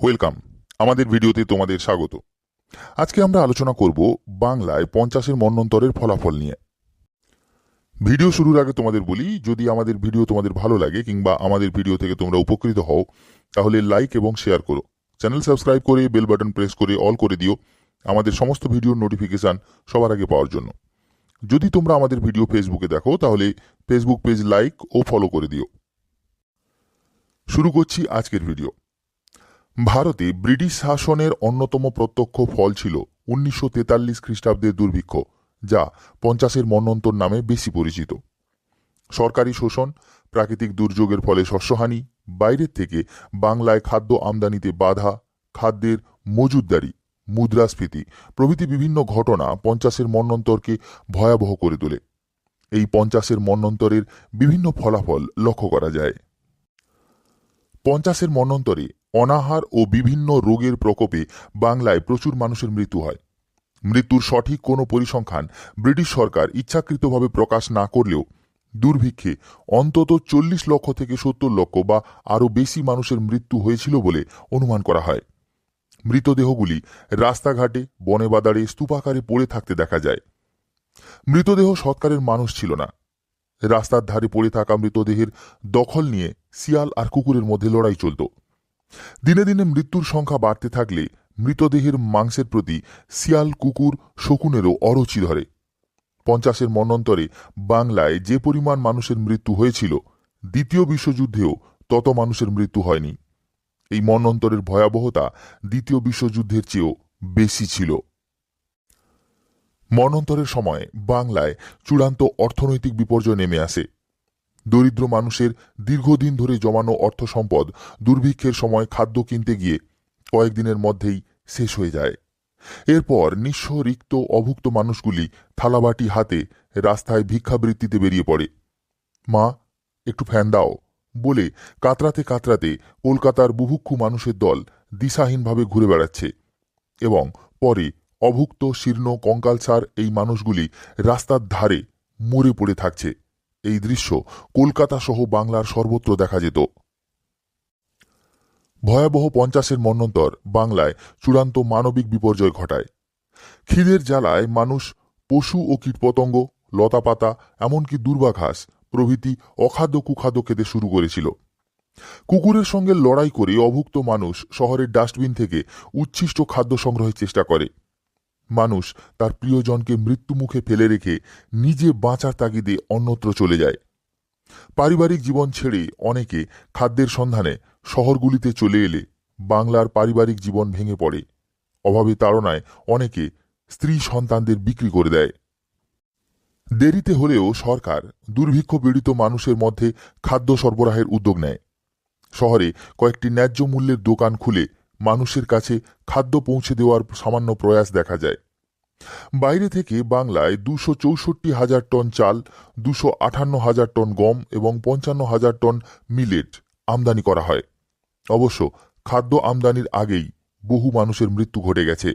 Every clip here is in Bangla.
ওয়েলকাম আমাদের ভিডিওতে তোমাদের স্বাগত। আজকে আমরা আলোচনা করব বাংলায় পঞ্চাশের মন্বন্তরের ফলাফল নিয়ে। ভিডিও শুরুর আগে তোমাদের বলি, যদি আমাদের ভিডিও তোমাদের ভালো লাগে কিংবা আমাদের ভিডিও থেকে তোমরা উপকৃত হও, তাহলে লাইক এবং শেয়ার করো। চ্যানেল সাবস্ক্রাইব করে বেল বাটন প্রেস করে অল করে দিও। আমাদের সমস্ত ভিডিওর নোটিফিকেশন সবার আগে পাওয়ার জন্য। যদি তোমরা আমাদের ভিডিও ফেসবুকে দেখো, তাহলে ফেসবুক পেজ লাইক ও ফলো করে দিও। শুরু করছি আজকের ভিডিও ভারতে ব্রিটিশ শাসনের অন্যতম প্রত্যক্ষ ফল ছিল উনিশশো তেতাল্লিশ খ্রিস্টাব্দের দুর্ভিক্ষ, যা পঞ্চাশের মন্বন্তর নামে বেশি পরিচিত। সরকারি শোষণ, প্রাকৃতিক দুর্যোগের ফলে শস্যহানি, বাইরের থেকে বাংলায় খাদ্য আমদানিতে বাধা, খাদ্যের মজুদদারি, মুদ্রাস্ফীতি প্রভৃতি বিভিন্ন ঘটনা পঞ্চাশের মন্বন্তরকে ভয়াবহ করে তোলে। এই পঞ্চাশের মন্বন্তরের বিভিন্ন ফলাফল লক্ষ্য করা যায়। পঞ্চাশের মন্বন্তরে অনাহার ও বিভিন্ন রোগের প্রকোপে বাংলায় প্রচুর মানুষের মৃত্যু হয়। মৃত্যুর সঠিক কোনো পরিসংখ্যান ব্রিটিশ সরকার ইচ্ছাকৃতভাবে প্রকাশ না করলেও দুর্ভিক্ষে অন্তত চল্লিশ লক্ষ থেকে সত্তর লক্ষ বা আরও বেশি মানুষের মৃত্যু হয়েছিল বলে অনুমান করা হয়। মৃতদেহগুলি রাস্তাঘাটে বনে বাদারে স্তূপাকারে পড়ে থাকতে দেখা যায়। মৃতদেহ সৎকারের মানুষ ছিল না। রাস্তার ধারে পড়ে থাকা মৃতদেহের দখল নিয়ে শিয়াল আর কুকুরের মধ্যে লড়াই চলত। দিনে দিনে মৃত্যুর সংখ্যা বাড়তে থাকলে মৃতদেহের মাংসের প্রতি শিয়াল, কুকুর, শকুনেরও অরুচি ধরে। পঞ্চাশের মন্বন্তরে বাংলায় যে পরিমাণ মানুষের মৃত্যু হয়েছিল, দ্বিতীয় বিশ্বযুদ্ধেও তত মানুষের মৃত্যু হয়নি। এই মন্বন্তরের ভয়াবহতা দ্বিতীয় বিশ্বযুদ্ধের চেয়েও বেশি ছিল। মন্বন্তরের সময় বাংলায় চূড়ান্ত অর্থনৈতিক বিপর্যয় নেমে আসে। দরিদ্র মানুষের দীর্ঘদিন ধরে জমানো অর্থ সম্পদ দুর্ভিক্ষের সময় খাদ্য কিনতে গিয়ে কয়েকদিনের মধ্যেই শেষ হয়ে যায়। এরপর নিঃস্ব রিক্ত অভুক্ত মানুষগুলি থালাবাটি হাতে রাস্তায় ভিক্ষাবৃত্তিতে বেরিয়ে পড়ে। মা, একটু ফ্যান দাও, বলে কাতরাতে কাতরাতে কলকাতার বুভুক্ষু মানুষের দল দিশাহীনভাবে ঘুরে বেড়াচ্ছে এবং পরে অভুক্ত শীর্ণ কঙ্কালসার এই মানুষগুলি রাস্তার ধারে মরে পড়ে থাকছে। এই দৃশ্য কলকাতা সহ বাংলার সর্বত্র দেখা যেত। ভয়াবহ পঞ্চাশের মন্বন্তর বাংলায় চূড়ান্ত মানবিক বিপর্যয় ঘটায়। খিদের জ্বালায় মানুষ পশু ও কীটপতঙ্গ, লতাপাতা, এমনকি দুর্বাঘাস প্রভৃতি অখাদ্য কুখাদ্য খেতে শুরু করেছিল। কুকুরের সঙ্গে লড়াই করে অভুক্ত মানুষ শহরের ডাস্টবিন থেকে উচ্ছিষ্ট খাদ্য সংগ্রহের চেষ্টা করে। মানুষ তার প্রিয়জনকে মৃত্যুমুখে ফেলে রেখে নিজে বাঁচার তাগিদে অন্যত্র চলে যায়। পারিবারিক জীবন ছেড়ে অনেকে খাদ্যের সন্ধানে শহরগুলিতে চলে এলে বাংলার পারিবারিক জীবন ভেঙে পড়ে। অভাবে তাড়নায় অনেকে স্ত্রী সন্তানদের বিক্রি করে দেয়। দেরিতে হলেও সরকার দুর্ভিক্ষ পীড়িত মানুষের মধ্যে খাদ্য সরবরাহের উদ্যোগ নেয়। শহরে কয়েকটি ন্যায্য মূল্যের দোকান খুলে মানুষের কাছে খাদ্য পৌঁছে দেওয়ার সামান্য প্রয়াস দেখা যায়। বাইরে থেকে বাংলায় দুশো চৌষট্টি হাজার টন চাল, দুশো আটান্ন হাজার টন গম এবং পঞ্চান্ন হাজার টন মিলেট আমদানি করা হয়। অবশ্য খাদ্য আমদানির আগেই বহু মানুষের মৃত্যু ঘটে গেছে।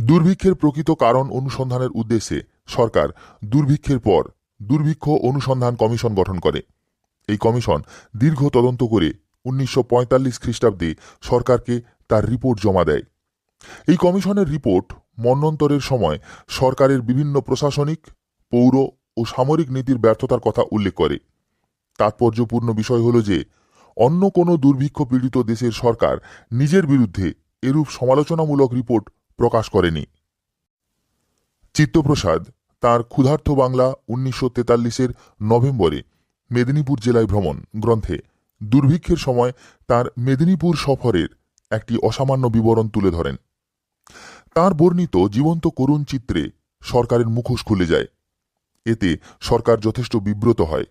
দুর্ভিক্ষের প্রকৃত কারণ অনুসন্ধানের উদ্দেশ্যে সরকার দুর্ভিক্ষের পর দুর্ভিক্ষ অনুসন্ধান কমিশন গঠন করে। এই কমিশন দীর্ঘ তদন্ত করে উনিশশো পঁয়তাল্লিশ খ্রিস্টাব্দে সরকারকে তার রিপোর্ট জমা দেয়। এই কমিশনের রিপোর্ট মন্বন্তরের সময় সরকারের বিভিন্ন প্রশাসনিক, পৌর ও সামরিক নীতির ব্যর্থতার কথা উল্লেখ করে। তাৎপর্যপূর্ণ বিষয় হল যে, অন্য কোনো দুর্ভিক্ষ পীড়িত দেশের সরকার নিজের বিরুদ্ধে এরূপ সমালোচনামূলক রিপোর্ট প্রকাশ করেনি। চিত্তপ্রসাদ তার ক্ষুধার্থ বাংলা উনিশশো তেতাল্লিশের নভেম্বরে মেদিনীপুর জেলায় ভ্রমণ গ্রন্থে দুর্ভিক্ষের সময় তার মেদিনীপুর সফরের একটি অসামান্য বিবরণ তুলে ধরেন। তার বর্ণিত জীবন্ত করুণ চিত্রে সরকারের মুখোশ খুলে যায়। এতে সরকার যথেষ্ট বিব্রত হয়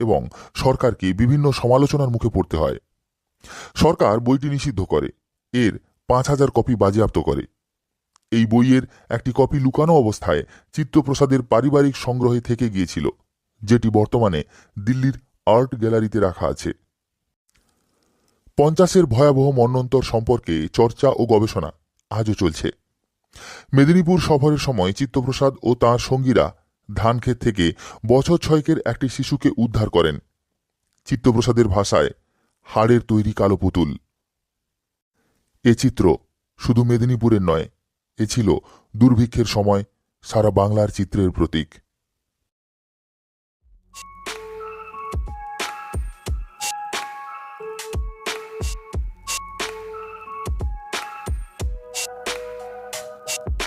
এবং সরকারকে বিভিন্ন সমালোচনার মুখে পড়তে হয়। সরকার বইটি নিষিদ্ধ করে, এর পাঁচ হাজার কপি বাজেয়াপ্ত করে। এই বইয়ের একটি কপি লুকানো অবস্থায় চিত্তপ্রসাদের পারিবারিক সংগ্রহে থেকে গিয়েছিল, যেটি বর্তমানে দিল্লির আর্ট গ্যালারিতে রাখা আছে। পঞ্চাশের ভয়াবহ মন্বন্তর সম্পর্কে চর্চা ও গবেষণা আজও চলছে। মেদিনীপুর সফরের সময় চিত্তপ্রসাদ ও তাঁর সঙ্গীরা ধানক্ষেত থেকে বছর ছয়েকের একটি শিশুকে উদ্ধার করেন। চিত্তপ্রসাদের ভাষায়, হাড়ের তৈরি কালো পুতুল। এ চিত্র শুধু মেদিনীপুরের নয়, এ ছিল দুর্ভিক্ষের সময় সারা বাংলার চিত্রের প্রতীক। much.